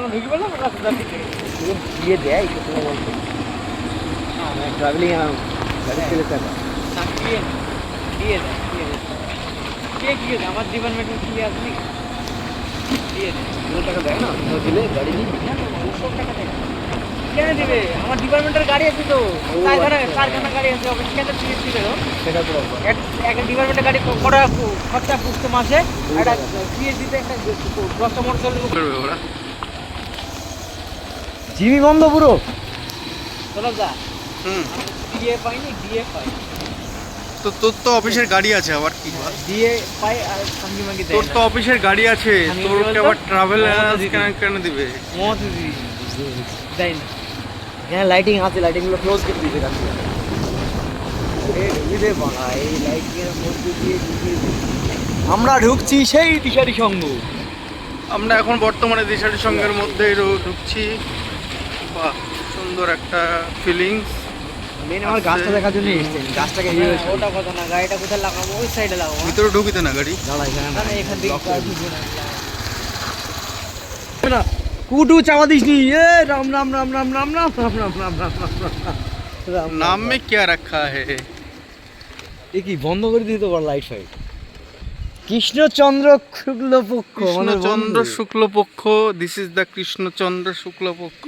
সঙ্গে ঢুকে বললাম রাস্তা ঠিক আছে দিয়ে দেয় কিছু বলতো ট্রাভেলিং গাড়ি চলে টাকা না দিয়ে না দিয়ে দিয়ে দেয় কে কি আছে আমার ডিপার্টমেন্টে কি আছে দিয়ে দেয়। টাকা দেয় না? দিলে গাড়ি নিয়ে? দুশো টাকা দেয় কেন দিবে? আমার ডিপার্টমেন্টের গাড়ি আছে তো। কারখানা কারখানা গাড়ি আছে অফিস কেন টিকিট দিবে সেটা তো এক একটা ডিপার্টমেন্টের গাড়ি কটা খরচা পুষতে মাসে? একটা দিয়ে একটা দশটা মোটর সাইকেল জিমি বন্ধ পুরো। তো তোর তো অফিসের গাড়ি আছে আবার কি? তোর তো অফিসের গাড়ি আছে তোর আবার ট্রাভেল কেন কেন দিবে? এখানে লাইটিং আছে লাইটিংগুলো ক্লোজ করে দিতে কাছে আমরা ঢুকছি সেই দিশারি সঙ্গ। আমরা এখন বর্তমানে দিশারি সঙ্গের মধ্যে ঢুকছি। বাহ সুন্দর একটা ফিলিংস মেন আমার গাছটা দেখার জন্য এসেছেন গাছটাকে না, ওটা কথা না গাড়িটা কোথায় লাগাবো ওই সাইডে লাগাবো হ্যাঁ? ভিতরে ঢুকিতে না গাড়ি দাঁড়া এখানে না, না, এখান থেকে Block করে গাড়ি দিই। ঢুকবে না। না কুটু চাপা দিস নি এ রাম রাম রাম রাম রাম রাম রাম রাম রাম রাম রাম রাম নাম মে क्या रखा है এ কি বন্ধ করে দিতে পার লাইট ফাইট কৃষ্ণচন্দ্র শুক্লপক্ষ মানে Krishnachandra Shuklapaksha this is the Krishnachandra Shuklapaksha.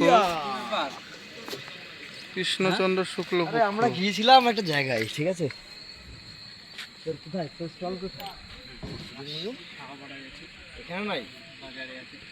Krishnachandra Shuklapaksha. আমরা গিয়েছিলাম একটা জায়গায় ঠিক আছে? তোর কোথায়? তোর স্টল কোথায়? এখানে নাই?